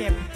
เจ็บ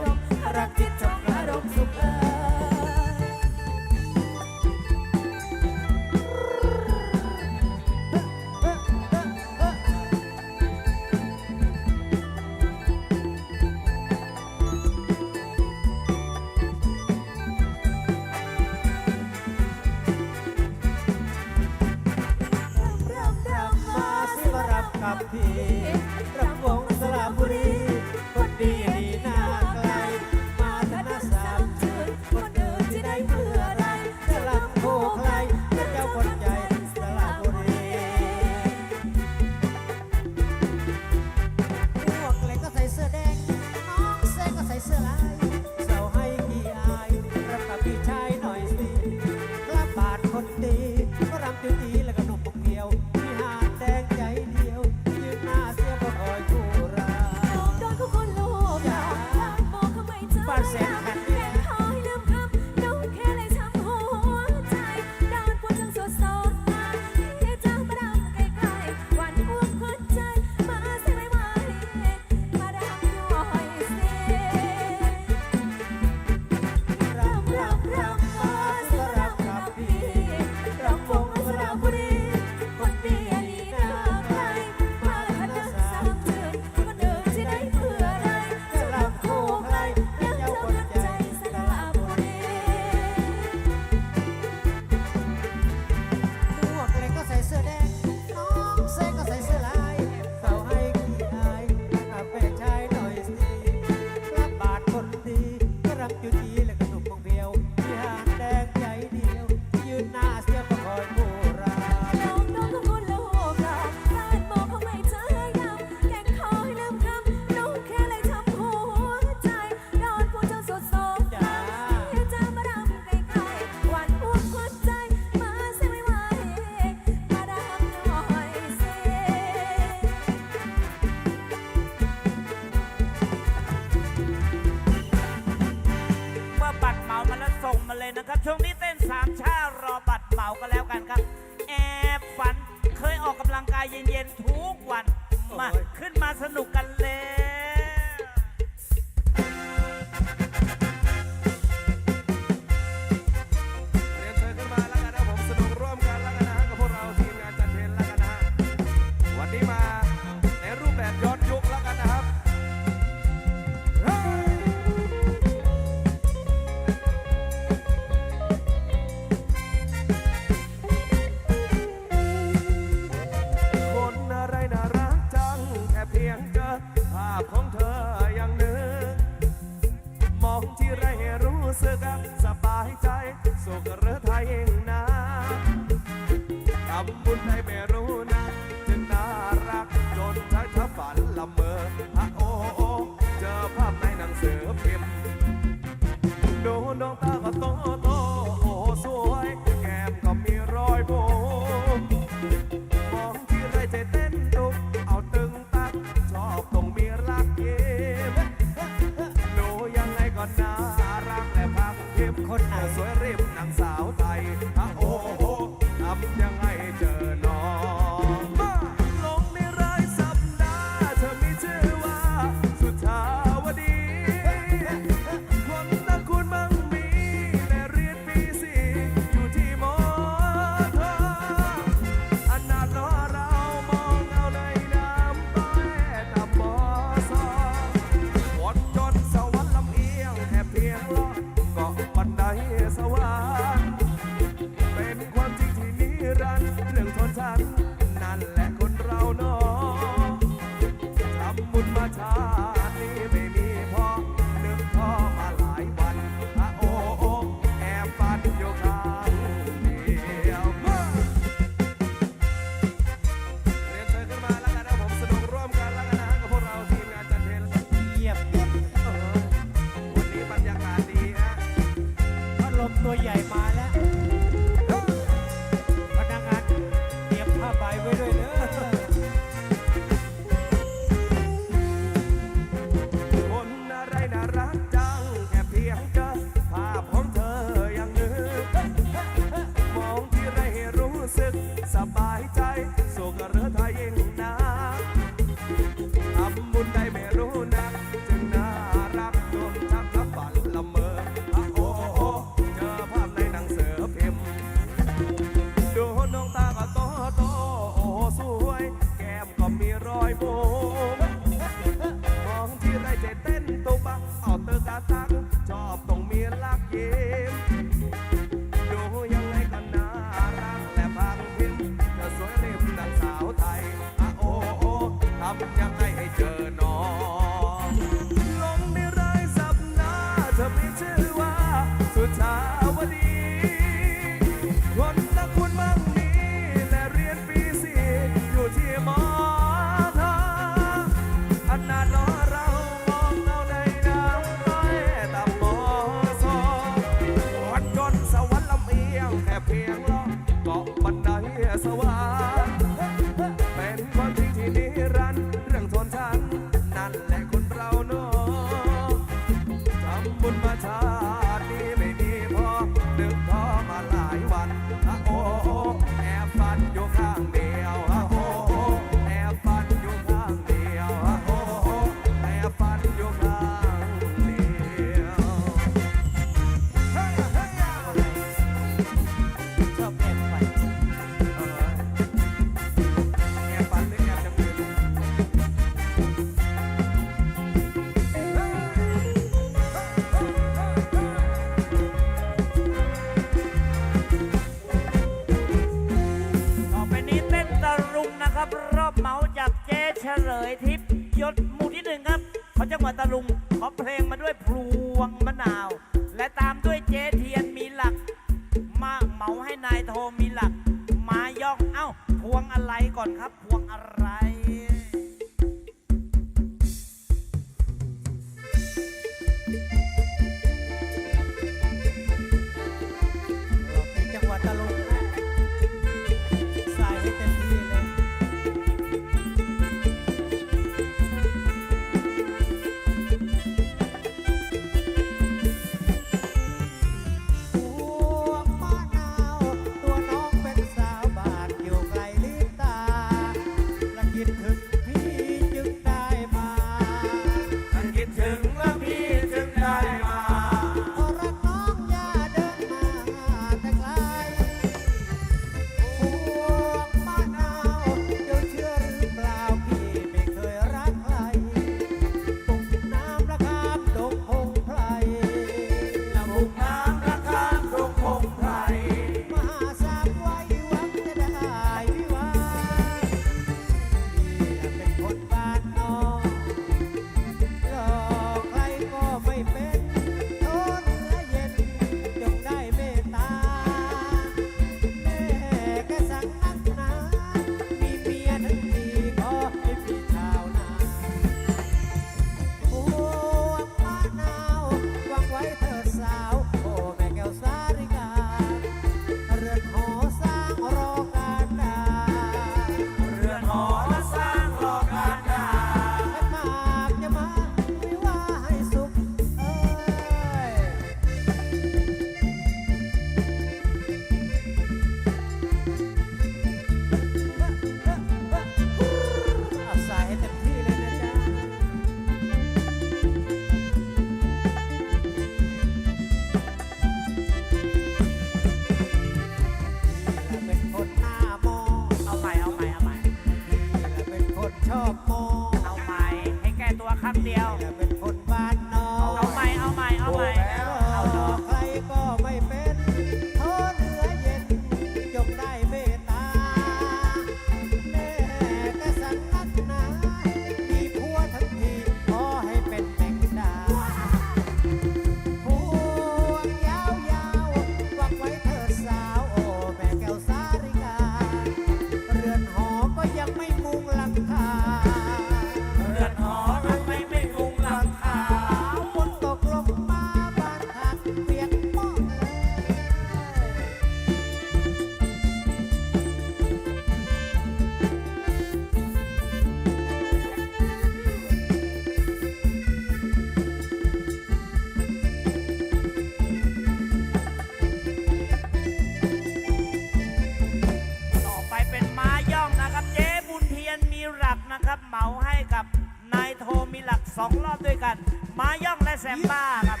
สองรอบด้วยกัน มาย่องและแซมบ้าครับ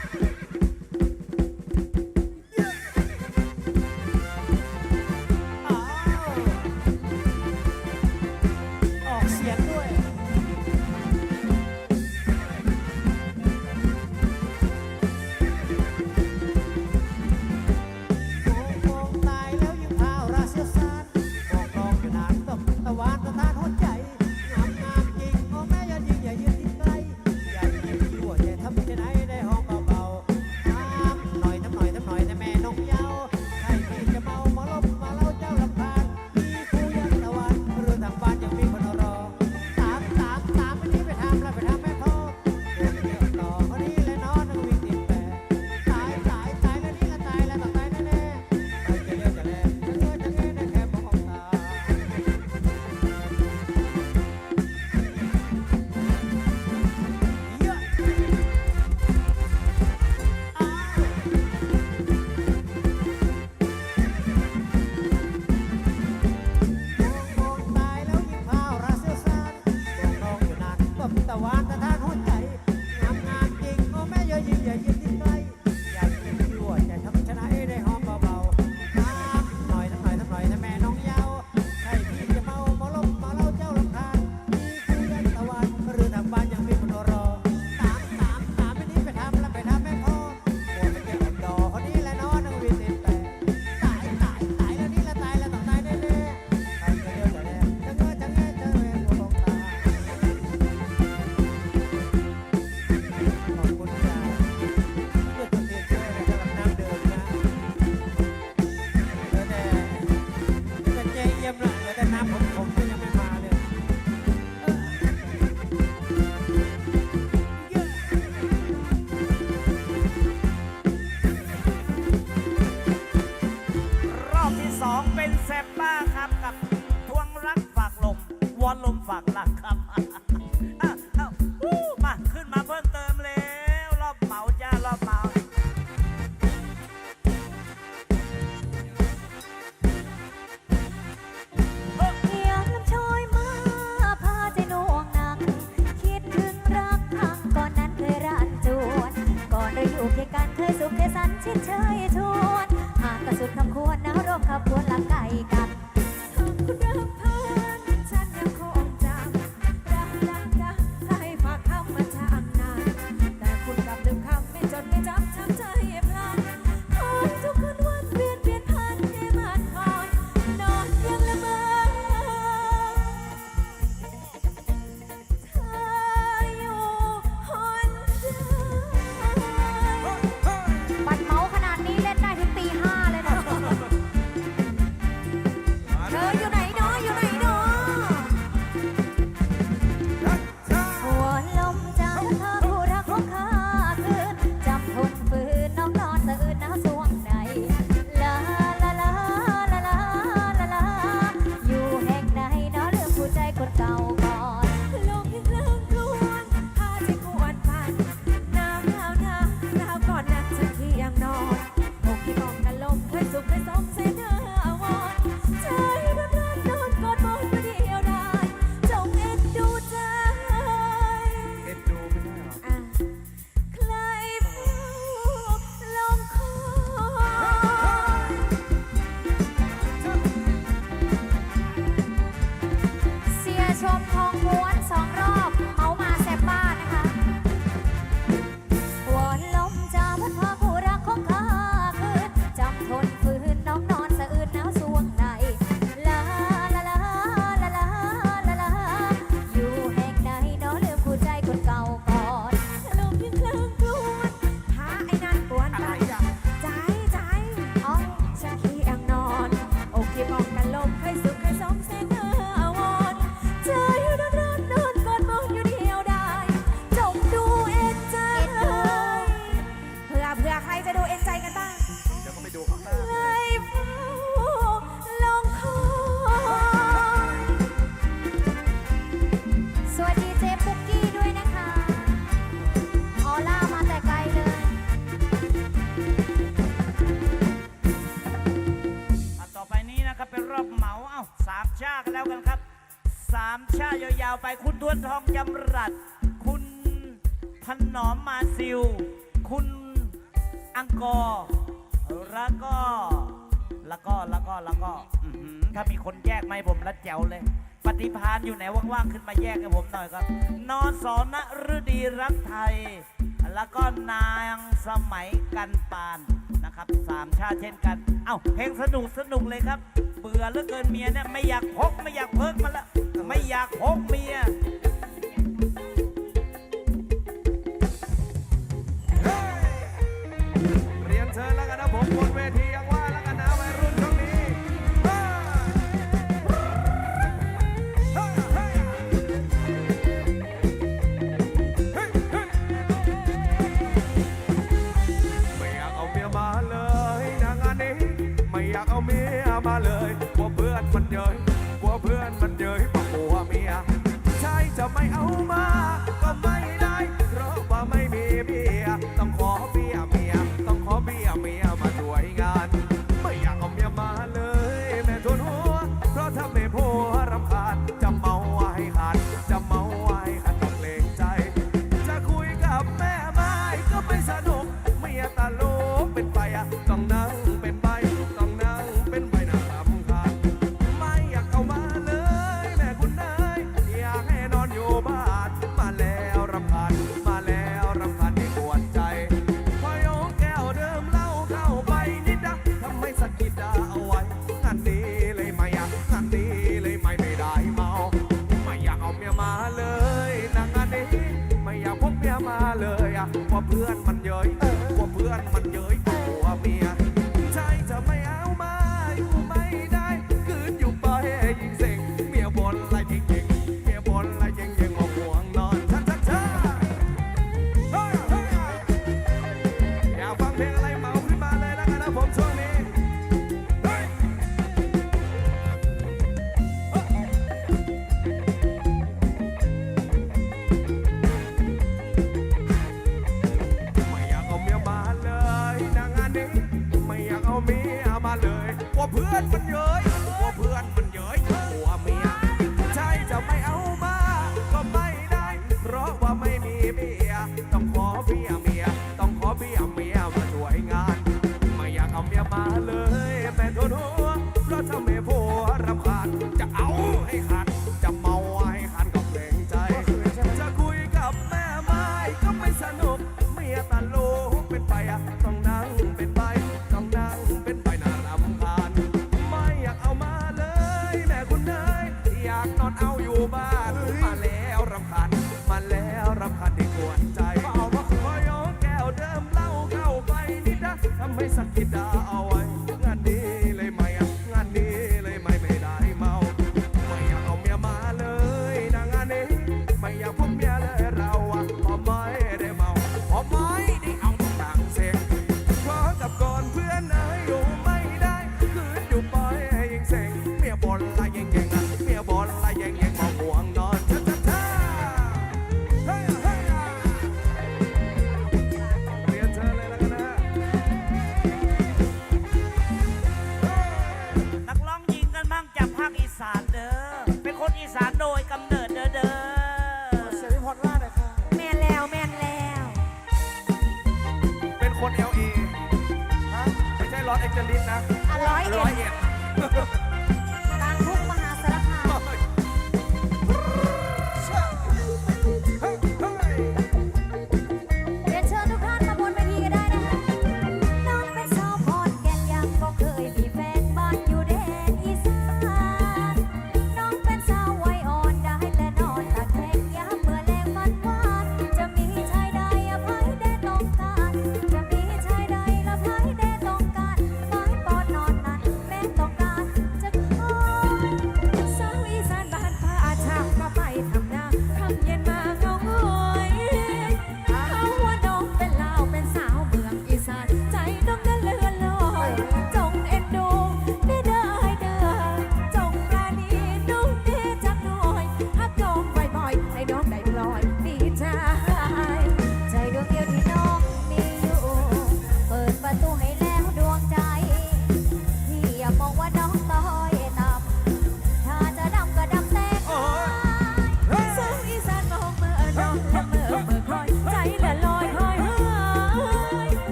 กันครับสามชาติยาวๆไปคุณทวนทองจำรัด คุณถนอมมาซิล คุณอังกอร์แล้วก็ แล้วก็แล้วก็แล้วก็ถ้ามีคนแยกไหมาผมละแจ๋วเลย ปฏิพานอยู่ไหนว่างๆ ขึ้นมาแยกให้ผมหน่อยครับ นอนสอนฤดีรักไทย แล้วก็นางสมัยกันปานนะครับสามชาติเช่นกัน เอ้าเพลงสนุกสนุกเลยครับ เบื่อแล้วเกินเมียเนี่ยไม่อยากพกไม่อยากเพิกมานละไม่อยากพกเมียเรียนเชิญแล้วกันนะผมบนเวที mais adorado.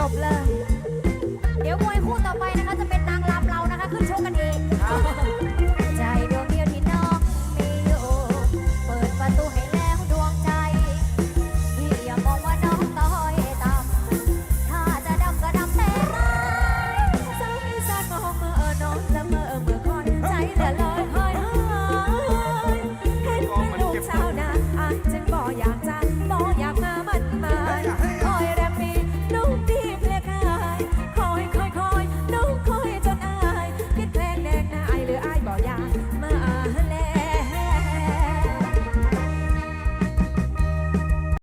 จบเลย